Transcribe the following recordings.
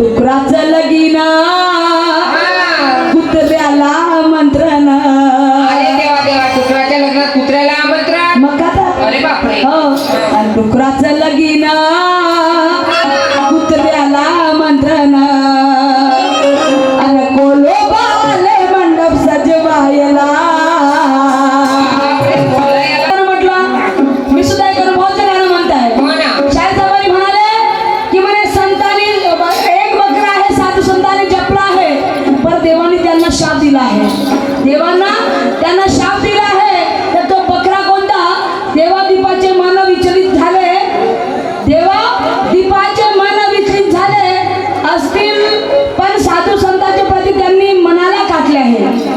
डुकराचं लगीना।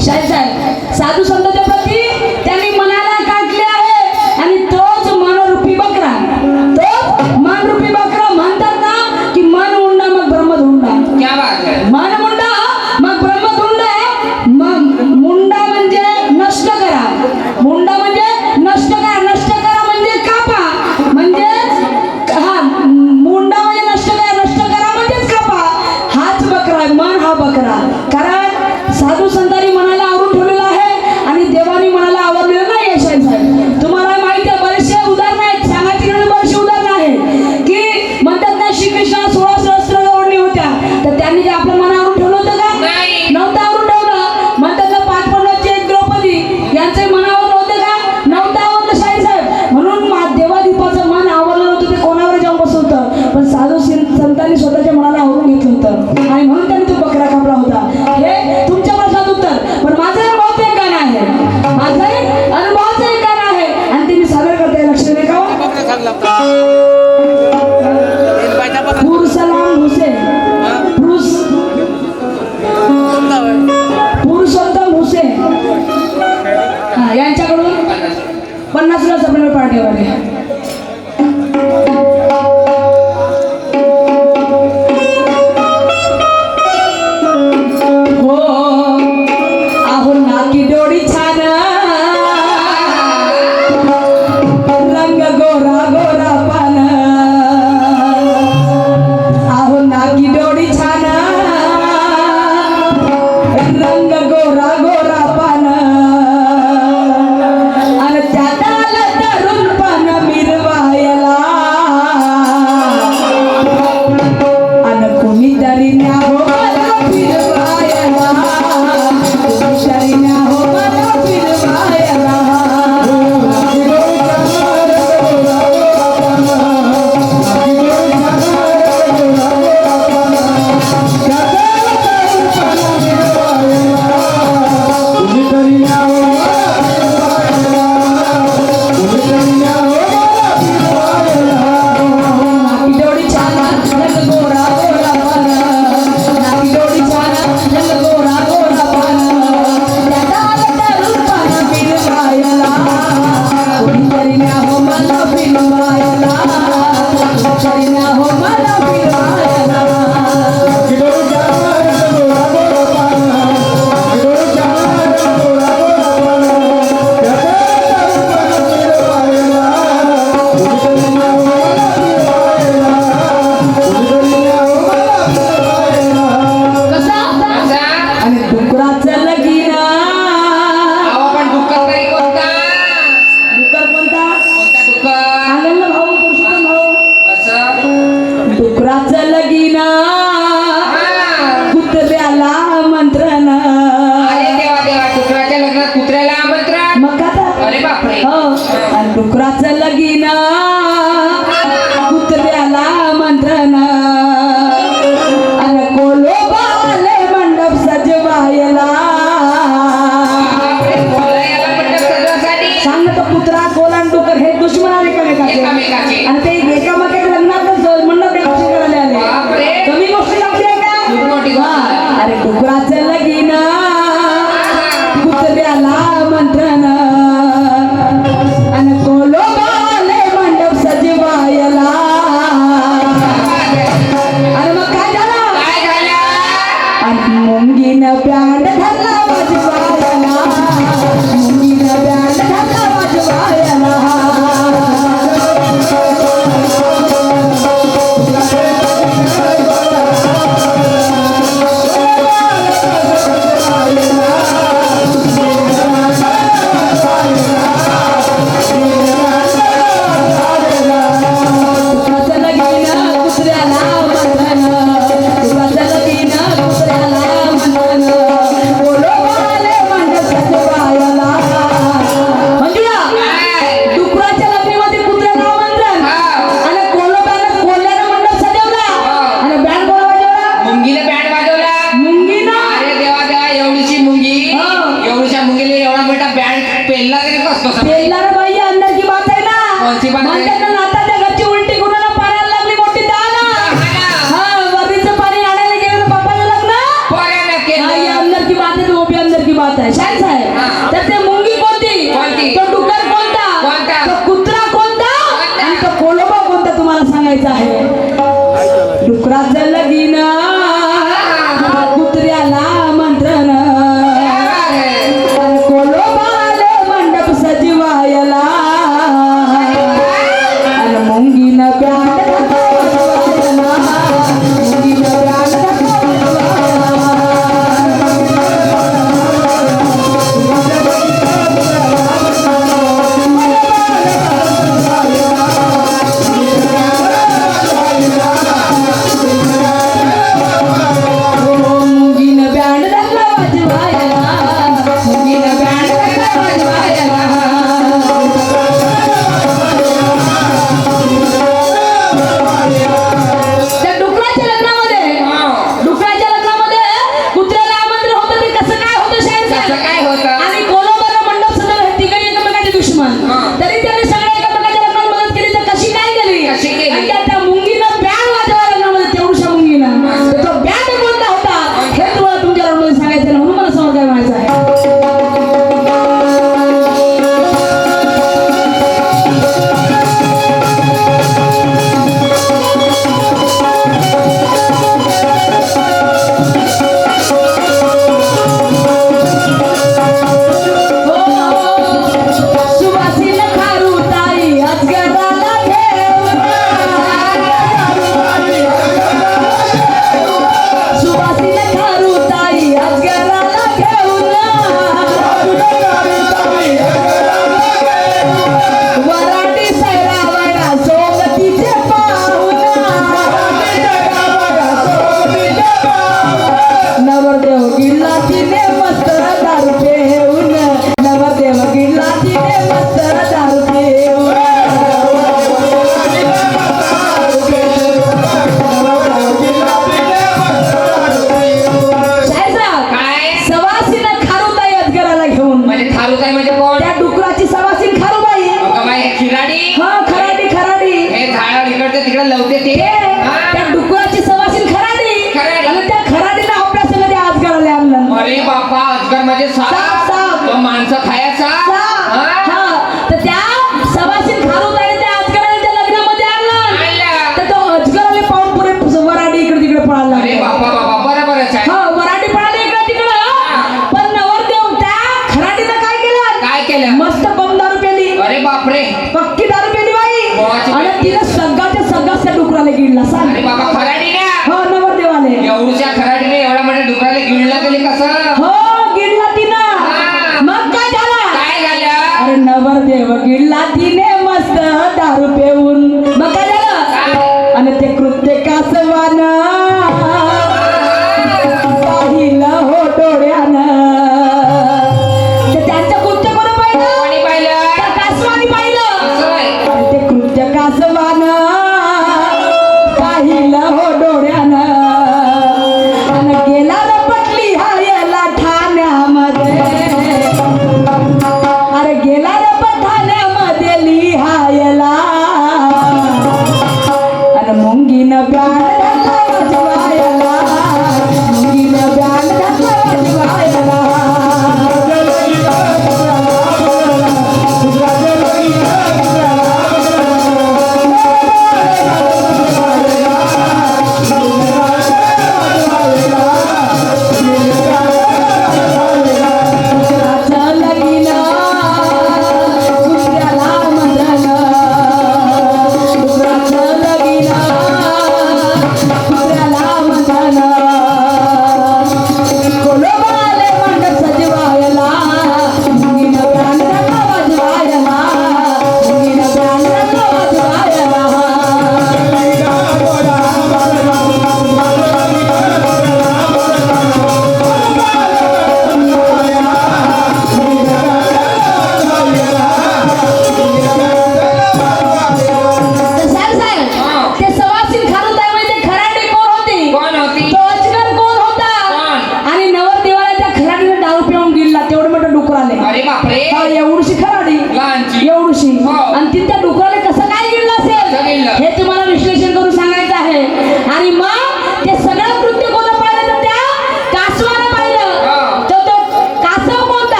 সাহেব সাহেব সাধু campeones. आणि डुकराचं लगीन. que você. म्हणजे माणसं खायचा. लग्नामध्ये तर तो पाहून इकडे तिकडे इकडे पण काय केलं? काय केलं? मस्त अरे बापरे. बाई. तिला डुकराला गिळला. सांग. बाबा खराडी हो नवरदेवाने एवढ्या ಮುಂಗಿನ ಬಾಳ